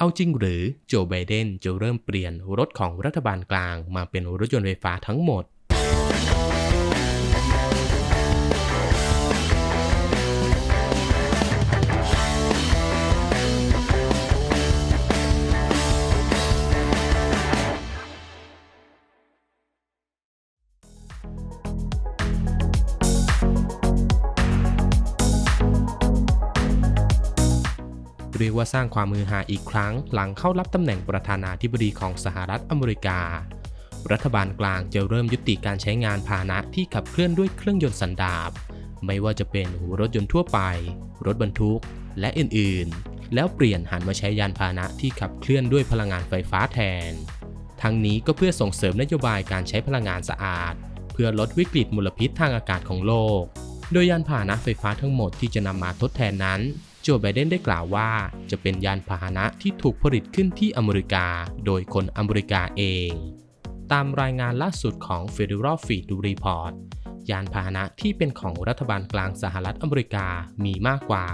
เอาจริงหรือโจไบเดนจะเริ่มเปลี่ยนรถของรัฐบาลกลางมาเป็นรถยนต์ไฟฟ้าทั้งหมด เรียกว่าสร้างความมือหาอีกครั้ง หลังเข้ารับตำแหน่งประธานาธิบดีของสหรัฐอเมริกา รัฐบาลกลางจะเริ่มยุติการใช้งานพาหนะที่ขับเคลื่อนด้วยเครื่องยนต์สันดาปไม่ว่าจะเป็นรถยนต์ทั่วไป รถบรรทุก และอื่นๆ แล้วเปลี่ยนหันมาใช้ยานพาหนะที่ขับเคลื่อนด้วยพลังงานไฟฟ้าแทน ทั้งนี้ก็เพื่อส่งเสริมนโยบายการใช้พลังงานสะอาด เพื่อลดวิกฤตมลพิษทางอากาศของโลก โดยยานพาหนะไฟฟ้าทั้งหมดที่จะนำมาทดแทนนั้น โจไบเดนได้กล่าวว่าจะเป็นยานพาหนะที่ถูกผลิตขึ้นที่อเมริกา โดยคนอเมริกาเอง ตามรายงานล่าสุดของ Federal Feed Report ยานพาหนะที่เป็นของรัฐบาลกลางสหรัฐอเมริกามีมากกว่า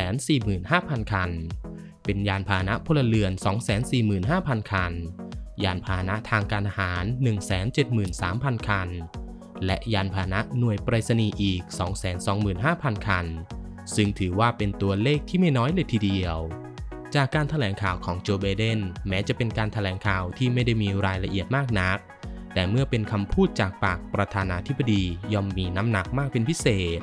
645,000 คัน เป็นยานพาหนะพลเรือน 245,000 คัน ยานพาหนะทางการทหาร 173,000 คัน และยานพาหนะหน่วยไปรษณีย์อีก 225,000 คัน ซึ่งถือว่าเป็นตัวเลขที่ไม่น้อยเลยทีเดียว จากการถแถลงข่าวของโจไบเดนแม้จะเป็นการถแถลงข่าวที่ไม่ได้มีรายละเอียดมากนัก แต่เมื่อเป็นคำพูดจากปากประธานาธิบดีย่อมมีน้ำหนักมากเป็นพิเศษ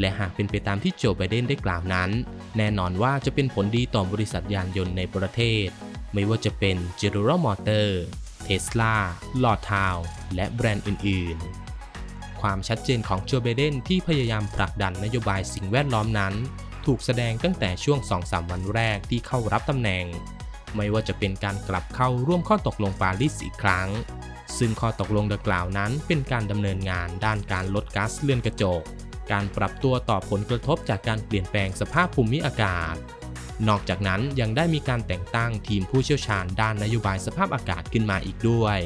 และหากเป็นไปตามที่โจไบเดนได้กล่าวนั้น แน่นอนว่าจะเป็นผลดีต่อบริษัทยานยนต์ในประเทศ ไม่ว่าจะเป็น General Motors Tesla l o r d t o w และแบรนด์อื่นๆ ความชัดเจนของโจไบเดนที่พยายามผลักดันนโยบายสิ่งแวดล้อมนั้น ถูกแสดงตั้งแต่ช่วง 2-3 วันแรกที่เข้ารับตำแหน่ง ไม่ว่าจะเป็นการกลับเข้าร่วมข้อตกลงปารีสอีกครั้ง ซึ่งข้อตกลงดังกล่าวนั้นเป็นการดำเนินงานด้านการลดก๊าซเรือนกระจก การปรับตัวต่อผลกระทบจากการเปลี่ยนแปลงสภาพภูมิอากาศ นอกจากนั้นยังได้มีการแต่งตั้งทีมผู้เชี่ยวชาญด้านนโยบายสภาพอากาศขึ้นมาอีกด้วย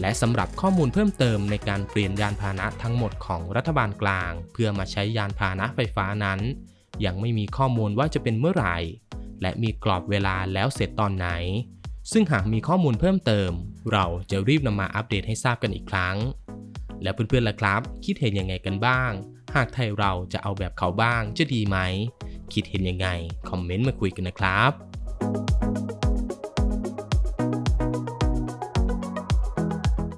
และสำหรับข้อมูลเพิ่มเติมในการเปลี่ยนยานพาหนะทั้งหมดของรัฐบาลกลาง เพื่อมาใช้ยานพาหนะไฟฟ้านั้น ยังไม่มีข้อมูลว่าจะเป็นเมื่อไหร่ และมีกรอบเวลาแล้วเสร็จตอนไหน ซึ่งหากมีข้อมูลเพิ่มเติม เราจะรีบนำมาอัปเดตให้ทราบกันอีกครั้ง แล้วเพื่อนๆล่ะครับ คิดเห็นยังไงกันบ้าง หากไทยเราจะเอาแบบเขาบ้างจะดีไหม คิดเห็นยังไง คอมเมนต์มาคุยกันนะครับ